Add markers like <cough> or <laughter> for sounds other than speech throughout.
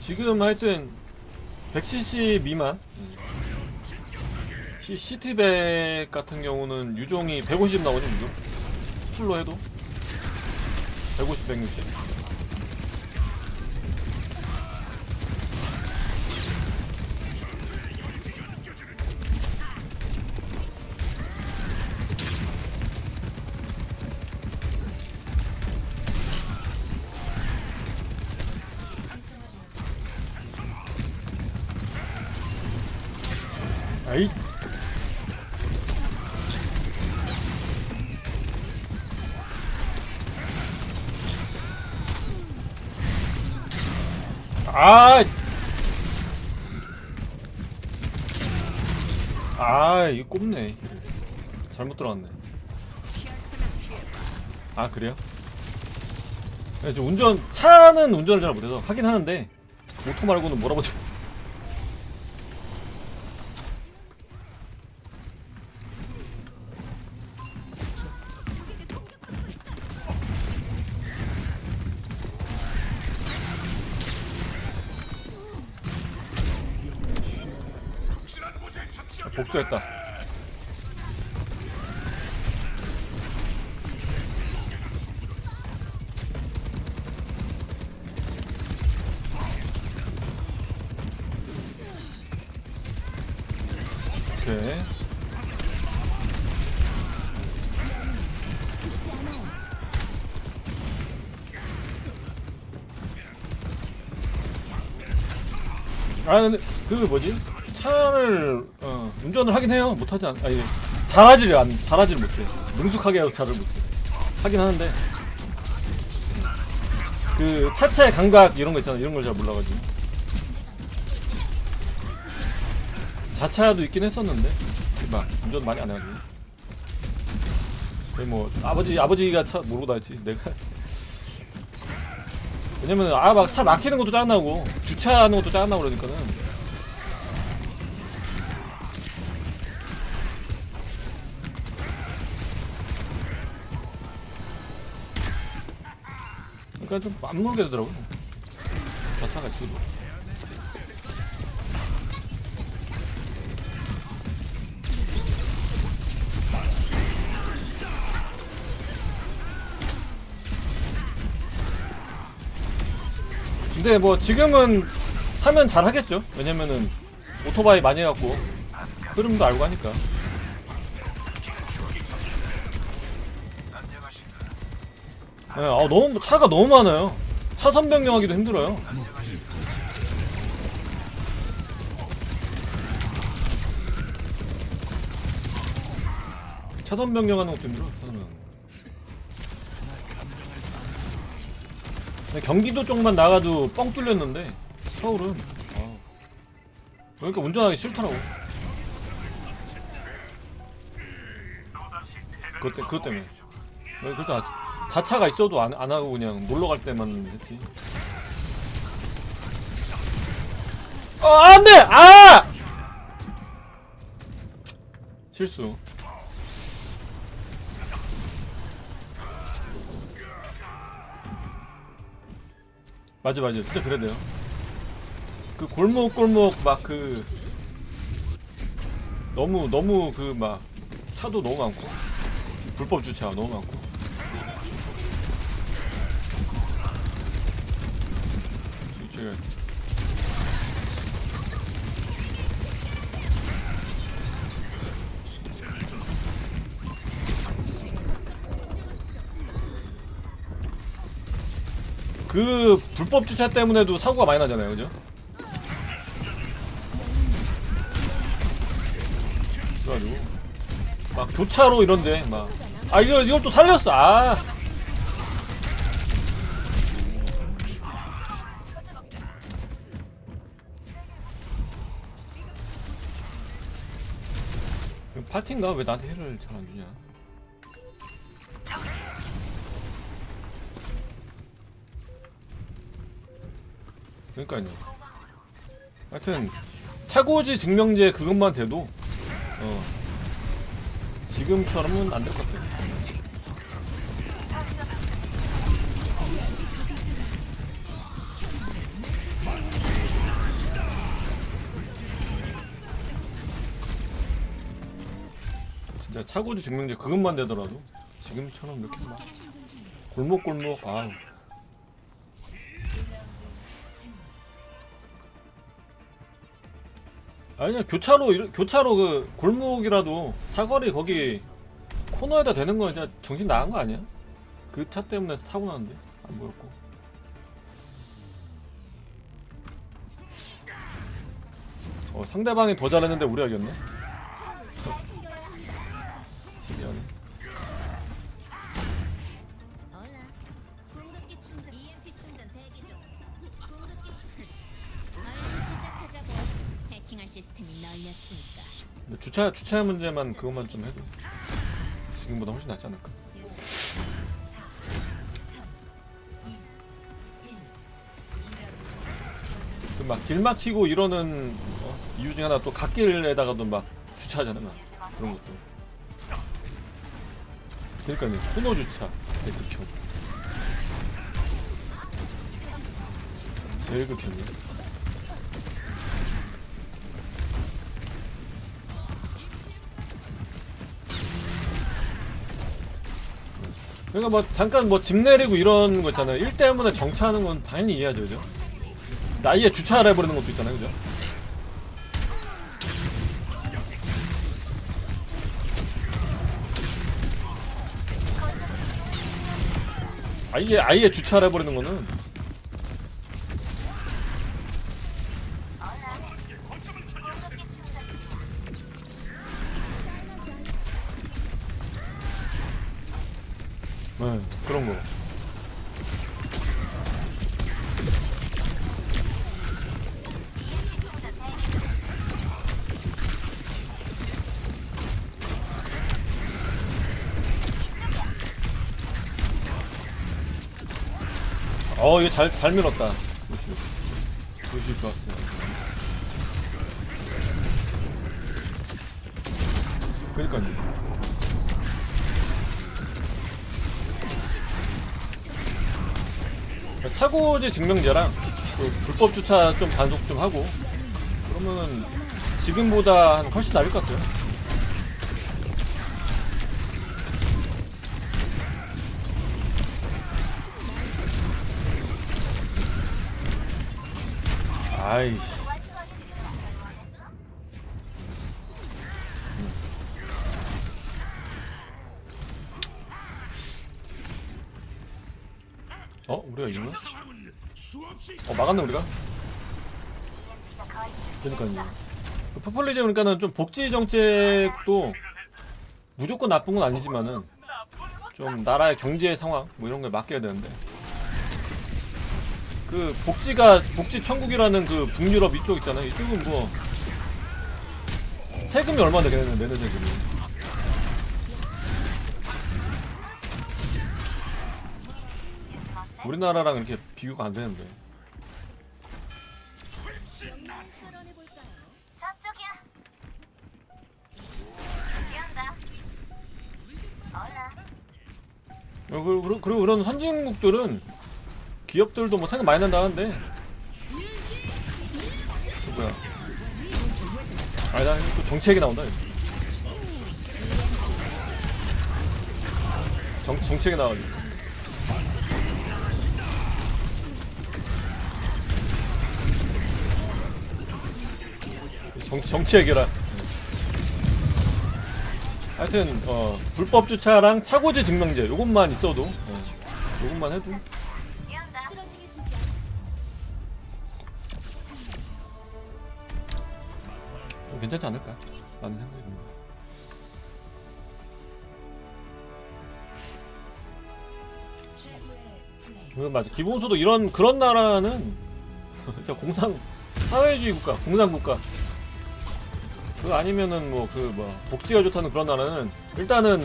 지금 하여튼 100cc 미만. 시, 시티백 같은 경우는 유종이 150 나오죠 유종? 풀로 해도? 150, 160 아이 아, 아, 이거 꼽네. 잘못 들어갔네. 아, 그래요? 네, 저 운전, 차는 운전을 잘 못해서 하긴 하는데, 모토 말고는 뭐라고 좀. 복수했다. 아 근데 그 뭐지 차를 어, 운전을 하긴 해요. 못하지 않 아니 잘하지를 안 잘하지를 못해. 능숙하게 잘을 못해. 하긴 하는데. 그 차차의 감각 이런 거 있잖아 이런 걸 잘 몰라가지고. 자차도 있긴 했었는데. 막 운전 많이 안 해가지고. 뭐 아버지 아버지가 차 모르고 다녔지 내가. 왜냐면 아 막 차 막히는 것도 짜증나고 주차하는 것도 짜증나고 그러니까는 그러니까 좀 안 물게 되더라고 자차가 지금 근데 뭐 지금은 하면 잘 하겠죠. 왜냐면은 오토바이 많이 해갖고 흐름도 알고 하니까. 네, 아 너무 차가 너무 많아요. 차선 변경하기도 힘들어요. 차선 변경하는 것도 힘들어. 근데 경기도 쪽만 나가도 뻥 뚫렸는데 서울은 아, 그러니까 운전하기 싫더라고. 그것, 때, 그것 때문에. 그러니까 자차가 있어도 안, 안 하고 그냥 놀러 갈 때만 했지. 어, 안 돼! 아! 실수. 맞아 맞아 진짜 그래야 돼요 그 골목 골목 막 그 너무 너무 그 막 차도 너무 많고 불법 주차 너무 많고 제가 그 불법 주차 때문에도 사고가 많이 나잖아요, 그죠? 그래가지고 막 교차로 이런데 막. 아 이거 이걸 또 살렸어. 아 파티인가 왜 나한테 해를 잘안 주냐? 그러니까요. 하여튼 차고지 증명제 그것만 돼도 어 지금처럼은 안 될 것 같아 진짜 차고지 증명제 그것만 되더라도 지금처럼 이렇게 막 골목골목 아우 아니야 교차로 교차로 그 골목이라도 사거리 거기 코너에다 대는 거 그냥 정신 나간 거 아니야? 그 차 때문에 사고 나는데 안 보였고. 어 상대방이 더 잘했는데 우리가 이겼네 주차 주차 문제만 그것만 좀 해도 지금보다 훨씬 낫지 않을까? 그막길 막히고 이러는 어, 이유 중에 하나 또 갓길에다가도 막 주차하잖아 막 그런 것도. 그러니까요 코너 주차 되게 극혐. 제일 극혐이야. 그러니까 뭐 잠깐 뭐 집 내리고 이런 거 있잖아요. 일 때문에 정차하는 건 당연히 이해하죠, 그죠? 나이에 주차를 해버리는 것도 있잖아요, 그죠? 아예 아예 주차를 해버리는 거는 네, 그런 거. 어, 이거 잘, 잘 밀었다. 루시. 루시 좋았어요. 그니까요. 차고지 증명제랑 그 불법 주차 좀 단속 좀 하고 그러면은 지금보다 한 훨씬 나을 것 같아요. 아이씨. 어? 우리가 이겼나? 어 막았네 우리가? 그러니까요 그 포퓰리즘 그러니까는 좀 복지 정책도 무조건 나쁜 건 아니지만은 좀 나라의 경제 상황 뭐 이런 거에 맡겨야 되는데 그 복지가 복지 천국이라는 그 북유럽 이쪽 있잖아요 이쪽은 뭐 세금이 얼마나 되겠는 내는 세금이 우리나라랑 이렇게 비교가 안 되는데? 저쪽이야. 어라. 어, 그- 그리고, 그리고 그런 선진국들은 기업들도 뭐 생각 많이 난다 하는데 그 뭐야 아니다 또 정치 얘기 나온다 이거. 정, 얘기 나와가지고 정, 정치 얘기라 하여튼 어, 불법 주차랑 차고지 증명제 요것만 있어도 어, 요것만 해도. 좀 괜찮지 않을까? 라는 생각이 듭니다. 그건 맞아. 기본소득 이런 그런 나라는 <laughs> 진짜 공산 사회주의 국가 공산 국가 그 아니면은 뭐 그 뭐 복지가 좋다는 그런 나라는 일단은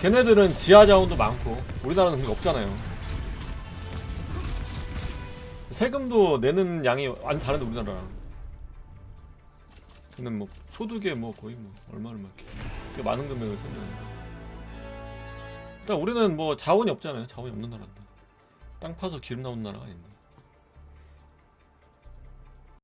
걔네들은 지하 자원도 많고 우리나라는 그게 없잖아요. 세금도 내는 양이 완전 다른데 우리나라랑 근데 뭐 소득에 뭐 거의 뭐 얼마를 막 이렇게 꽤 많은 금액을 쓰는 일단 우리는 뭐 자원이 없잖아요. 자원이 없는 나라인데. 땅 파서 기름 나오는 나라가 아닌데